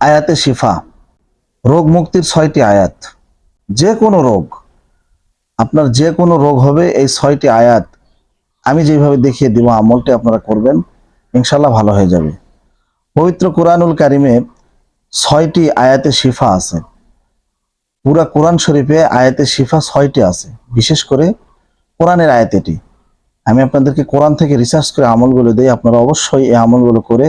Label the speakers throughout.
Speaker 1: আয়াতে শিফা, রোগ মুক্তির ছয়টি আয়াত। যে কোনো রোগ, আপনার যে কোনো রোগ হবে এই ছয়টি আয়াত আমি যেভাবে দেখিয়ে দিব, আমলটি আপনারা করবেন ইনশাল্লাহ ভালো হয়ে যাবে। পবিত্র কোরআনুল কারিমে ছয়টি আয়াতে শিফা আছে। পুরা কোরআন শরীফে আয়াতে শিফা ছয়টি আছে, বিশেষ করে কোরআনের আয়াত এটি। আমি আপনাদেরকে কোরআন থেকে রিসার্চ করে আমলগুলো দিই, আপনারা অবশ্যই এই আমলগুলো করে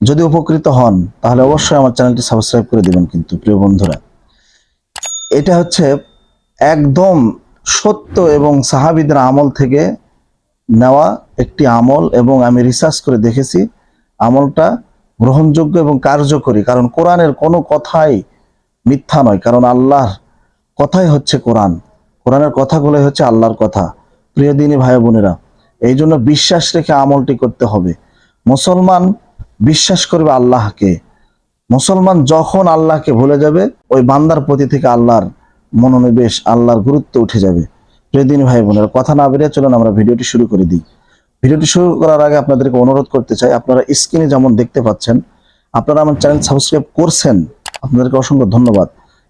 Speaker 1: যদি উপকৃত হন, তাহলে অবশ্যই আমার চ্যানেলটি সাবস্ক্রাইব করে দিবেন কিন্তু, প্রিয় বন্ধুরা। এটা হচ্ছে একদম সত্য এবং সাহাবিদের আমল থেকে নেওয়া একটি আমল এবং আমি রিসার্চ করে দেখেছি। আমলটা গ্রহণযোগ্য এবং কার্যকরী, কারণ কোরআনের কোনো কথাই মিথ্যা নয়, কারণ আল্লাহর কথাই হচ্ছে কোরআন। কোরআনের কথাগুলোই হচ্ছে আল্লাহর কথা। প্রিয় দিনী ভাই বোনেরা, এই জন্য বিশ্বাস রেখে আমলটি করতে হবে। মুসলমান বিশ্বাস করবে আল্লাহকে। মুসলমান যখন আল্লাহকে ভুলে যাবে, ওই বান্দার প্রতি থেকে আল্লাহর মনোনিবেশ, আল্লাহর গুরুত্ব উঠে যাবে। প্রিয় দিনী ভাই বোনেরা, কথা না বেরিয়ে চলুন আমরা ভিডিওটি শুরু করে দিই। ভিডিওটি শুরু করার আগে আপনাদেরকে অনুরোধ করতে চাই, আপনারা স্ক্রিনে যেমন দেখতে পাচ্ছেন, আপনারা আমার চ্যানেল সাবস্ক্রাইব করছেন, আপনাদেরকে অসংখ্য ধন্যবাদ।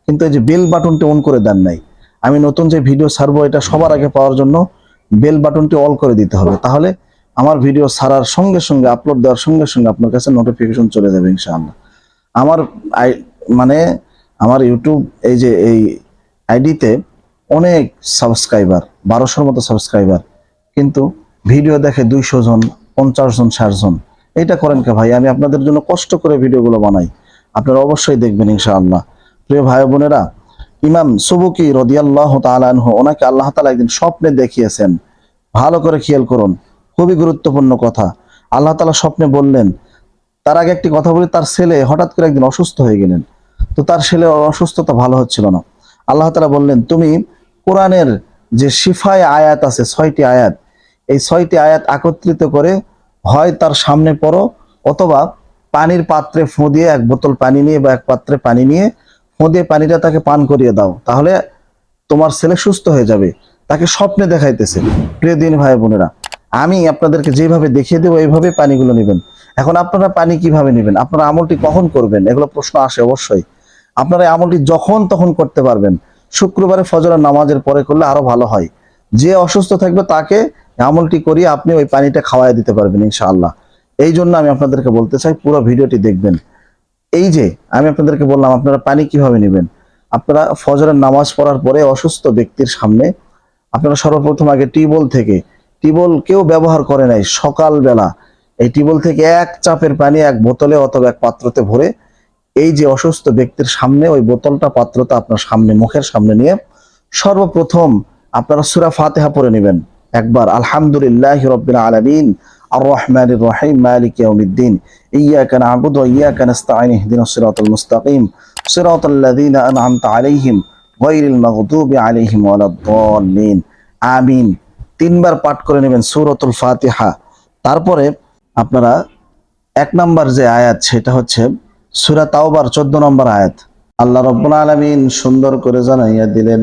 Speaker 1: কিন্তু এই যে বেল বাটনটি অন করে দেন নাই, আমি নতুন যে ভিডিও ছাড়বো, এটা সবার আগে পাওয়ার জন্য বেল বাটনটি অল করে দিতে হবে। তাহলে আমার ভিডিও ছাড়ার সঙ্গে সঙ্গে আপলোড দেওয়ার সঙ্গে সঙ্গে আপনার কাছে নোটিফিকেশন চলে যাবে ইনশাআল্লাহ। আমার আই মানে আমার ইউটিউব এই যে, এই আইডিতে অনেক সাবস্ক্রাইবার বারোশোর মতো সাবস্ক্রাইবার কিন্তু ভিডিও দেখে দুইশো জন, পঞ্চাশ জন, ষাট জন এটা করেন কে ভাই? আমি আপনাদের জন্য কষ্ট করে ভিডিওগুলো বানাই। আপনারা অবশ্যই দেখবেন ইনশাআল্লাহ। প্রিয় ভাই বোনেরা, ইমাম সুবুকি রদিয়াল্লাহ তালানহ ওনাকে আল্লাহ তালা একদিন স্বপ্নে দেখিয়েছেন। ভালো করে খেয়াল করুন। খুবই গুরুত্বপূর্ণ কথা। আল্লাহ তালা স্বপ্নে বললেন, তার আগে একটি কথা বলি, তার ছেলে হঠাৎ করে একদিন অসুস্থ হয়ে গেলেন। তো তার ছেলে অসুস্থতা ভালো হচ্ছিল না। আল্লাহ তালা বললেন, তুমি কোরআনের যে শিফায় আয়াত আছে, ছয়টি আয়াত, এই ছয়টি আয়াত একত্রিত করে হয় তার সামনে পড়ো, অথবা পানির পাত্রে ফোঁ দিয়ে এক বোতল পানি নিয়ে বা এক পাত্রে পানি নিয়ে ফোঁ দিয়ে পানিটা তাকে পান করিয়ে দাও। তাহলে তোমার ছেলে সুস্থ হয়ে যাবে। তাকে স্বপ্নে দেখাইতেছে। প্রিয় দিন ভাই বোনেরা আমি আপনাদেরকে যেভাবে দেখিয়ে দেবো, এইভাবে পানিগুলো নেবেন। এখন আপনারা পানি কীভাবে নেবেন? আপনারা আমলটি কখন করবেন? এগুলো প্রশ্ন আসে অবশ্যই। আপনারা আমলটি যখন তখন করতে পারবেন। শুক্রবারে ফজরের নামাজের পরে করলে আরও ভালো হয়। যে অসুস্থ থাকবে তাকে আমলটি করিয়ে আপনি ওই পানিটা খাওয়াই দিতে পারবেন ইনশাআল্লাহ। এই জন্য আমি আপনাদেরকে বলতে চাই, পুরো ভিডিওটি দেখবেন। এই যে আমি আপনাদেরকে বললাম, আপনারা পানি কীভাবে নেবেন? আপনারা ফজরের নামাজ পড়ার পরে অসুস্থ ব্যক্তির সামনে আপনারা সর্বপ্রথম আগে টিউবওয়েল থেকে টিউবওয়েল কেউ ব্যবহার করে নাই সকালবেলা। এই টিবল থেকে এক চাপের পানি এক বোতলে অথবা এক পাত্রতে ভরে এই যে অসুস্থ ব্যক্তির সামনে, ওই বোতলটা পাত্রটা আপনার সামনে, মুখের সামনে নিয়ে সর্বপ্রথম আপনারা সুরা ফাতেহা পড়ে নেবেন। একবার, আলহামদুলিল্লাহ রব্বিল আলামিন আর রহমান রহিম, মালিক ইয়াউমিদ্দিন ইয়াকা না'বুদু ওয়া ইয়াকা নাস্তাঈন ইহদিনাস সিরাতাল মুস্তাকিম, সিরাতাল লাযীনা আন'আমতা আলাইহিম, গায়রিল মাগদুবি আলাইহিম ওয়ালাদ-দাল্লিন। আমিন। তিনবার পাঠ করে নেবেন সূরাতুল ফাতিহা। তারপরে আপনারা এক নাম্বার যে আয়াত, সেটা হচ্ছে সূরা তাওবার 14 নম্বর আয়াত। আল্লাহ রব্বুল আলামিন সুন্দর করে জানাইয়া দিলেন,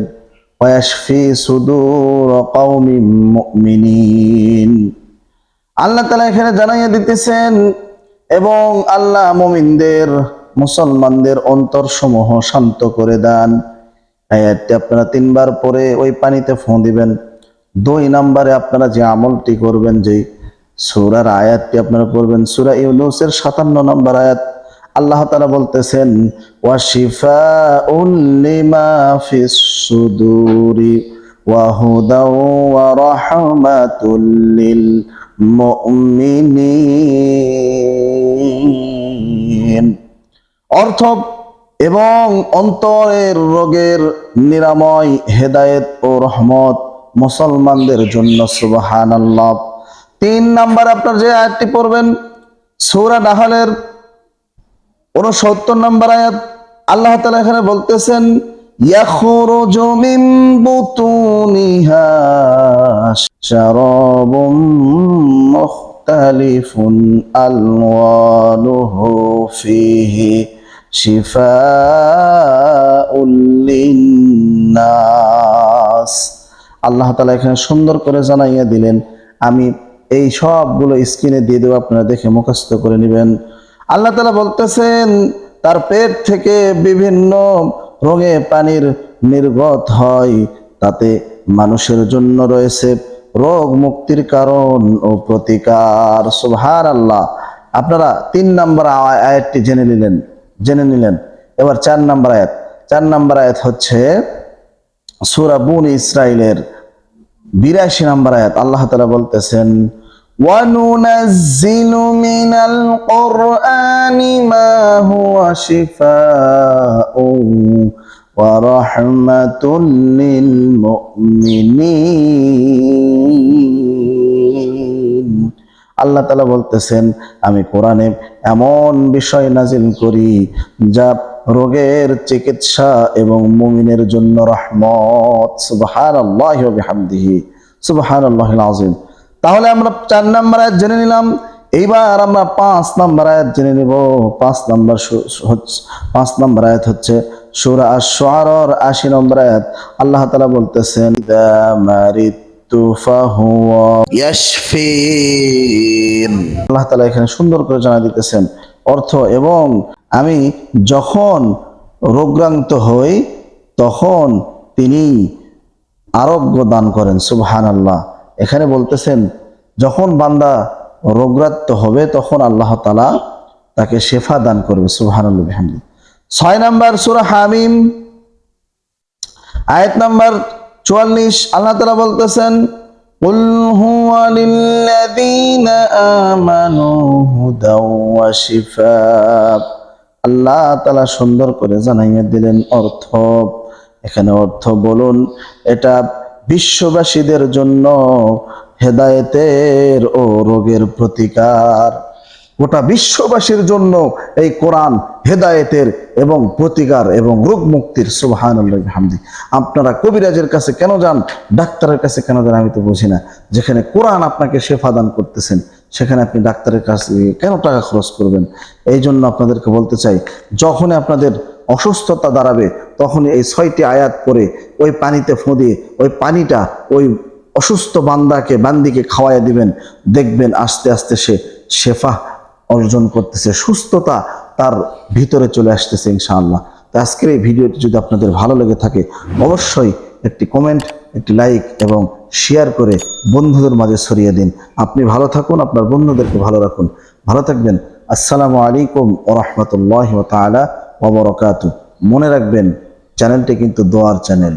Speaker 1: ওয়াশফি সুদূর কওমিন মুমিনিন। আল্লাহ তাআলা এখানে জানাইয়া দিতেছেন, এবং আল্লাহ মুমিনদের, মুসলমানদের অন্তর সমূহ শান্ত করে দেন। আয়াতটি আপনারা তিনবার পরে ওই পানিতে ফোঁ দিবেন। দুই নম্বরে আপনারা যে আমলটি করবেন যে সুরার আয়াতটি আপনারা করবেন সুরা ইউনুসের সাতান্ন নম্বর আয়াত, আল্লাহ তাআলা বলতেছেন ওয়াশিফাউল লিমা ফিস সুদুরি ওয়া হুদাও ওয়া রাহমাতুল লিল মুমিনিন। অর্থ এবং অন্তরের রোগের নিরাময়, হেদায়েত ও রহমত মুসলমানদের জন্য সুবহানাল্লাহ। তিন নাম্বার আপনার যে আয়াতটি পড়বেন, সূরা নাহলের উনসত্তর নম্বর আয়াত, আল্লাহ তালা এখানে বলতেছেন শিফাউল লিন্নাস। আল্লাহ তালা এখানে সুন্দর করে জানাইয়া দিলেন, আমি এই সবগুলো স্ক্রিনে দিয়ে দেবো, আপনারা দেখে মুখস্থ করে নেবেন। আল্লাহ তালা বলতেছেন, তার পেট থেকে বিভিন্ন রোগে পানির নির্গত হয়, তাতে মানুষের জন্য রয়েছে রোগ মুক্তির কারণ ও প্রতিকার। সুবহান আল্লাহ আপনারা তিন নম্বর আয়- আয়াতটি জেনে নিলেন জেনে নিলেন। এবার চার নম্বর আয়াত। চার নম্বর আয়াত হচ্ছে সুরাবুন ইসরায়েলের বিরাশি নম্বর আয়াত, আল্লাহ তালা বলতেছেন وننزل من القرآن ما هو شفاء ورحمة للمؤمنين আল্লাহ তালা বলতেছেন, আমি কোরআনে এমন বিষয় নাজিল করি যা রোগের চিকিৎসা এবং মুমিনের জন্য রহমত। সুবহান আল্লাহ আজিম তাহলে আমরা চার নম্বর আয়াত জেনে নিলাম। এইবার আমরা পাঁচ নম্বর আয়াত জেনে নিব। পাঁচ নম্বর পাঁচ নম্বর আয়াত হচ্ছে সুরা আশ-শুআরার আশি নম্বর আয়াত। আল্লাহ তালা বলতেছেন আল্লাহ তালা এখানে সুন্দর করে জানা দিতেছেন অর্থ এবং আমি যখন রোগাক্রান্ত হই তখন তিনি আরোগ্য দান করেন সুবহান আল্লাহ এখানে বলতেছেন যখন বান্দা রোগরাত্ম হবে তখন আল্লাহ তালা তাকে শেফা দান করবে সুবহান আল্লাহ বিহামদি ছয় নাম্বার সুরা হামিম আয়াত নাম্বার চুয়াল্লিশ আল্লাহ তালা বলতেছেন قل هو للذين آمنوا هدى وشفاء আল্লাহ তালা সুন্দর করে জানাইয়া দিলেন অর্থ। এখানে অর্থ বলুন, এটা বিশ্ববাসীদের জন্য হেদায়েতের ও রোগের প্রতিকার। গোটা বিশ্ববাসীর জন্য এই কোরআন হেদায়েতের এবং প্রতিকার এবং রোগ মুক্তির সুবহান হামদি আপনারা কবিরাজের কাছে কেন যান, ডাক্তারের কাছে কেন যান আমি তো বুঝি না। যেখানে কোরআন আপনাকে শেফা দান করতেছেন সেখানে আপনি ডাক্তারের কাছে কেন টাকা খরচ করবেন? এই জন্য আপনাদেরকে বলতে চাই, যখনই আপনাদের অসুস্থতা দাঁড়াবে তখন এই ছয়টি আয়াত করে ওই পানিতে ফোঁদে ওই পানিটা ওই অসুস্থ বান্দাকে, বান্দিকে খাওয়াইয়া দিবেন। দেখবেন আস্তে আস্তে সে শেফা অর্জন করতেছে, সুস্থতা তার ভিতরে চলে আসতেছে ইনশাআল্লাহ। তো আজকের এই ভিডিওটি যদি আপনাদের ভালো লেগে থাকে, অবশ্যই একটি কমেন্ট, একটি লাইক এবং শেয়ার করে বন্ধুদের মাঝে ছড়িয়ে দিন। আপনি ভালো থাকুন, আপনার বন্ধুদেরকে ভালো রাখুন। ভালো থাকবেন। আসসালামু আলাইকুম ও রহমতুল্লাহ তালা ওবরকাত মনে রাখবেন, চ্যানেলটি কিন্তু দোয়ার চ্যানেল।